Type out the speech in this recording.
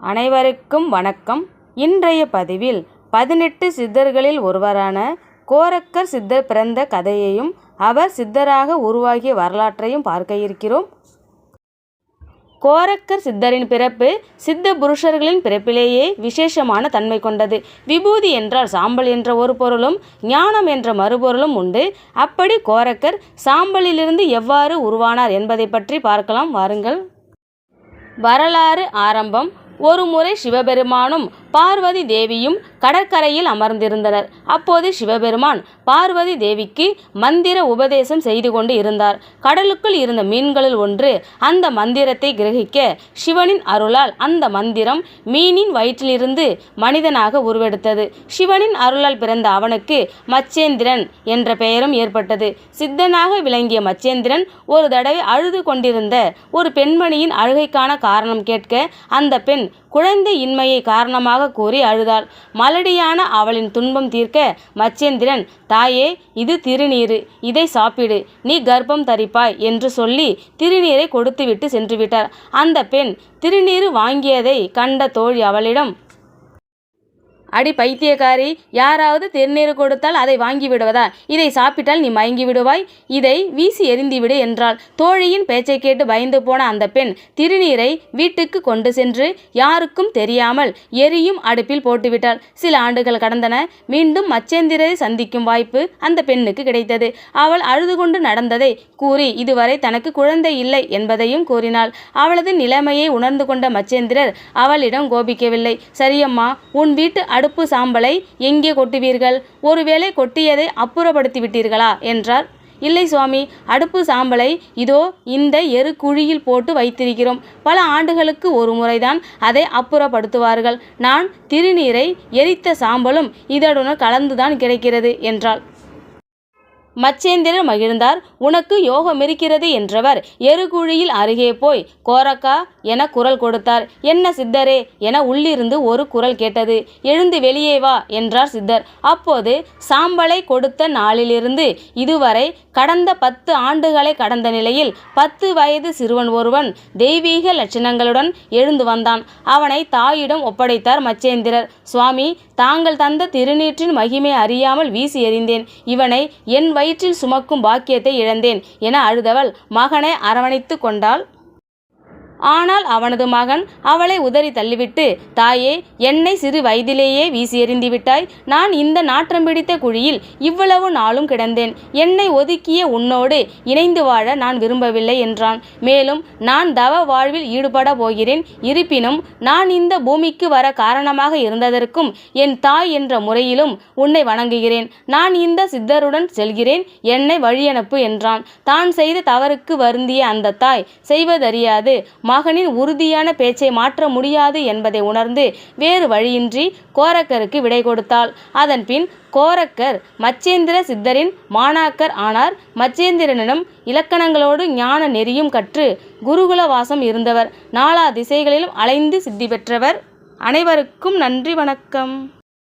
அனைவருக்கும் வணக்கம். இன்றைய பதிவில் பதினெட்டு சித்தர்களில் ஒருவரான கோரக்கர் சித்தர் பிறந்த கதையையும் அவர் சித்தராக உருவாகிய வரலாற்றையும் பார்க்க இருக்கிறோம் கோரக்கர் சித்தரின் பிறப்பு சித்த புருஷர்களின் பிறப்பிலேயே விசேஷமான தன்மை கொண்டது. விபூதி என்றால் சாம்பல் என்ற ஒரு பொருளும் ஞானம் என்ற மறுபொருளும் உண்டு. அப்படி கோரக்கர் சாம்பலிலிருந்து எவ்வாறு உருவானார் என்பதை பற்றி பார்க்கலாம். வாருங்கள். வரலாறு ஆரம்பம். ஒருமுறை சிவபெருமானும் பார்வதி தேவியும் கடற்கரையில் அமர்ந்திருந்தனர். அப்போது சிவபெருமான் பார்வதி தேவிக்கு மந்திர உபதேசம் செய்து கொண்டு இருந்தார். கடலுக்குள் இருந்த மீன்களில் ஒன்று அந்த மந்திரத்தை கிரகிக்க சிவனின் அருளால் அந்த மந்திரம் மீனின் வயிற்றிலிருந்து மனிதனாக உருவெடுத்தது. சிவனின் அருளால் பிறந்த அவனுக்கு மச்சேந்திரன் என்ற பெயரும் ஏற்பட்டது. சித்தனாக விளங்கிய மச்சேந்திரன் ஒரு தடவை அழுது கொண்டிருந்த ஒரு பெண்மணியின் அழுகைக்கான காரணம் கேட்க அந்த பெண் குழந்தை இன்மையை காரணமாக கூறி அழுதாள். மலடியான அவளின் துன்பம் தீர்க்க மச்சேந்திரன் தாயே இது திருநீரு. இதை சாப்பிடு. நீ கர்ப்பம் தரிப்பாய் என்று சொல்லி திருநீரை கொடுத்துவிட்டு சென்றுவிட்டார். அந்த பெண் திருநீரு வாங்கியதை கண்ட தோழி அவளிடம் அடி பைத்தியக்காரி யாராவது திருநீர் கொடுத்தால் அதை வாங்கி விடுவதா? இதை சாப்பிட்டால் நீ மயங்கி விடுவாய். இதை வீசி எறிந்துவிடு என்றாள். தோழியின் பேச்சை கேட்டு பயந்து போன அந்த பெண் திருநீரை வீட்டுக்கு கொண்டு சென்று யாருக்கும் தெரியாமல் எரியும் அடுப்பில் போட்டுவிட்டாள். சில ஆண்டுகள் கடந்தன. மீண்டும் மச்சேந்திரரை சந்திக்கும் வாய்ப்பு அந்த பெண்ணுக்கு கிடைத்தது. அவள் அழுது கொண்டு நடந்ததை கூறி இதுவரை தனக்கு குழந்தை இல்லை என்பதையும் கூறினாள். அவளது நிலைமையை உணர்ந்து கொண்ட மச்சேந்திரர் அவளிடம் கோபிக்கவில்லை. சரியம்மா உன் வீட்டு அடுப்பு சாம்பலை எங்கே கொட்டுவீர்கள்? ஒருவேளை கொட்டியதை அப்புறப்படுத்தி விட்டீர்களா என்றார். இல்லை சுவாமி அடுப்பு சாம்பலை இதோ இந்த எரு குழியில் போட்டு வைத்திருக்கிறோம். பல ஆண்டுகளுக்கு ஒரு முறைதான் அதை அப்புறப்படுத்துவார்கள். நான் திருநீரை எரித்த சாம்பலும் இதனுடன் கலந்துதான் கிடைக்கிறது என்றாள். மச்சேந்திரர் மகிழ்ந்தார். உனக்கு யோகம் இருக்கிறது என்றவர் எருகுழியில் அருகே போய் கோரக்கா என குரல் கொடுத்தார். என்ன சித்தரே என உள்ளிருந்து ஒரு குரல் கேட்டது. எழுந்து வெளியே வா என்றார் சித்தர். அப்போது சாம்பலை கொடுத்த நாளிலிருந்து இதுவரை கடந்த பத்து ஆண்டுகளை கடந்த நிலையில் பத்து வயது சிறுவன் ஒருவன் தெய்வீக லட்சணங்களுடன் எழுந்து வந்தான். அவனை தாயிடம் ஒப்படைத்தார் மச்சேந்திரர். சுவாமி தாங்கள் தந்த திருநீற்றின் மகிமை அறியாமல் வீசி எறிந்தேன். இவனை என் வயிற்றில் சுமக்கும் பாக்கியத்தை இழந்தேன் என அழுதவள் மகனை அரவணைத்து கொண்டாள் ஆனால் அவனது மகன் அவளை உதறி தள்ளிவிட்டு தாயே என்னை சிறு வயதிலேயே வீசி எறிந்து விட்டாய். நான் இந்த நாற்றம் பிடித்த குழியில் இவ்வளவு நாளும் கிடந்தேன். என்னை ஒதுக்கிய உன்னோடு இணைந்து வாழ நான் விரும்பவில்லை என்றான். மேலும் நான் தவ வாழ்வில் ஈடுபட போகிறேன். இருப்பினும் நான் இந்த பூமிக்கு வர காரணமாக இருந்ததற்கும் என் தாய் என்ற முறையிலும் உன்னை வணங்குகிறேன். நான் இந்த சித்தருடன் செல்கிறேன். என்னை வழியனுப்பு என்றான். தான் செய்த தவறுக்கு வருந்திய அந்த தாய் செய்வதறியாது. மகனின் உறுதியான பேச்சை மாற்ற முடியாது என்பதை உணர்ந்து வேறு வழியின்றி கோரக்கருக்கு விடை கொடுத்தாள். அதன்பின் கோரக்கர் மச்சேந்திர சித்தரின் மாணாக்கர் ஆனார். மச்சேந்திரனிடம் இலக்கணங்களோடு ஞான நெறியும் கற்று குருகுல வாசம் இருந்தவர். நாலா திசைகளிலும் அலைந்து சித்தி பெற்றவர். அனைவருக்கும் நன்றி வணக்கம்.